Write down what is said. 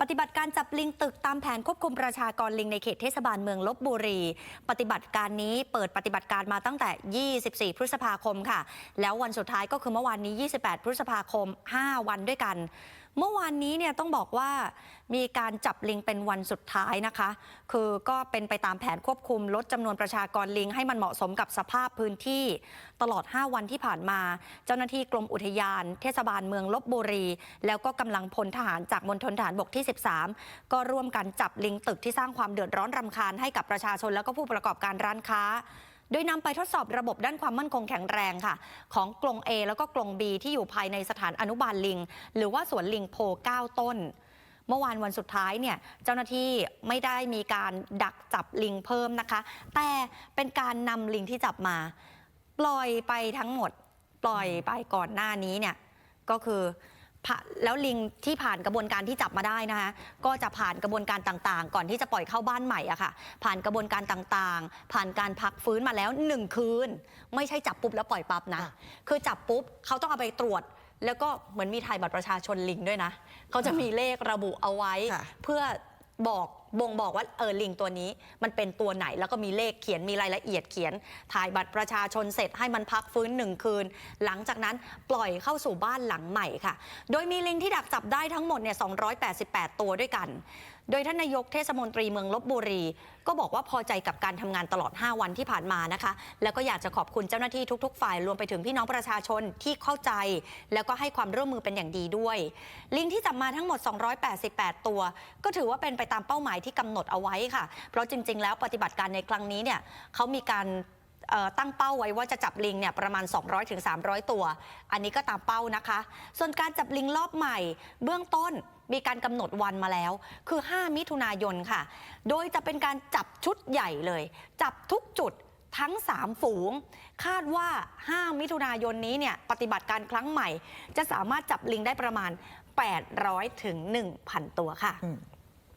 ปฏิบัติการจับลิงตึกตามแผนควบคุมประชากรลิงในเขตเทศบาลเมืองลบบุรี ปฏิบัติการนี้เปิดปฏิบัติการมาตั้งแต่ 24 พฤษภาคมค่ะ แล้ววันสุดท้ายก็คือเมื่อวานนี้ 28 พฤษภาคม 5 วันด้วยกัน เมื่อวานนี้เนี่ยต้องบอกว่ามีการจับลิงเป็นวันสุดท้ายนะคะ คือก็เป็นไปตามแผนควบคุมลดจำนวนประชากรลิงให้มันเหมาะสมกับสภาพพื้นที่ ตลอด 5 วันที่ผ่านมา เจ้าหน้าที่กรมอุทยาน เทศบาลเมืองลบบุรี แล้วก็กำลังพลทหารจากมณฑลทหารบกที่ 13 ก็ร่วมกันจับลิงตึกที่สร้างความเดือดร้อนรำคาญให้กับประชาชนแล้วก็ผู้ประกอบการร้านค้า โดยนำไปทดสอบระบบด้านความมั่นคงแข็งแรงค่ะ ของกรง A แล้วก็กรง B ที่อยู่ภายในสถานอนุบาลลิง หรือว่าสวนลิงโพ 9 ต้น เมื่อวานวันสุดท้ายเนี่ยเจ้าหน้าที่ไม่ได้มีการดักจับลิงเพิ่มนะคะ แต่เป็นการนำลิงที่จับมา ปล่อยไปทั้งหมด ปล่อยไปก่อนหน้านี้เนี่ยก็คือ ผ่าแล้วลิงที่ผ่านกระบวนการที่จับมาได้นะคะก็จะผ่านกระบวนการต่างๆ ก่อนที่จะปล่อยเข้าบ้านใหม่อะค่ะ ผ่านกระบวนการต่างๆ ผ่านการพักฟื้นมาแล้วหนึ่งคืน ไม่ใช่จับปุ๊บแล้วปล่อยปั๊บนะค่ะคือจับปุ๊บเขาต้องเอาไปตรวจ แล้วก็เหมือนมีถ่ายบัตรประชาชนลิงด้วยนะเขาจะมีเลขระบุเอาไว้ค่ะเพื่อบอก บ่งบอกว่าเออลิงตัวนี้มันเป็นตัวไหนแล้วก็มีเลขเขียนมีรายละเอียดเขียน ถ่ายบัตรประชาชนเสร็จให้มันพักฟื้นหนึ่งคืน หลังจากนั้นปล่อยเข้าสู่บ้านหลังใหม่ค่ะ โดยมีลิงที่ดักจับได้ทั้งหมดเนี่ย288 ตัวด้วยกัน โดยท่านนายกเทศมนตรีเมืองลบบุรี ก็บอกว่าพอใจกับการทำงานตลอด 5 วันที่ผ่านมานะคะ แล้วก็อยากจะขอบคุณเจ้าหน้าที่ทุก ๆ ฝ่ายรวมไปถึงพี่น้องประชาชนที่เข้าใจ แล้วก็ให้ความร่วมมือเป็นอย่างดีด้วย ลิงที่จับมาทั้งหมด 288 ตัว ก็ถือว่าเป็นไปตามเป้าหมายที่กำหนดเอาไว้ค่ะ เพราะจริง ๆ แล้วปฏิบัติการในครั้งนี้เนี่ยเขามีการ ตั้งเป้าไว้ว่าจะจับลิงเนี่ยประมาณ 200-300ถึงตัว อันนี้ก็ตามเป้านะคะ ส่วนการจับลิงรอบใหม่ เบื้องต้นมีการกำหนดวันมาแล้ว คือ 5 มิถุนายนค่ะ โดยจะเป็นการจับชุดใหญ่เลย จับทุกจุดทั้ง 3 ฝูง คาดว่า 5 มิถุนายนนี้เนี่ยปฏิบัติการครั้งใหม่ จะสามารถจับลิงได้ประมาณ 800ถึง1,000 ตัวค่ะ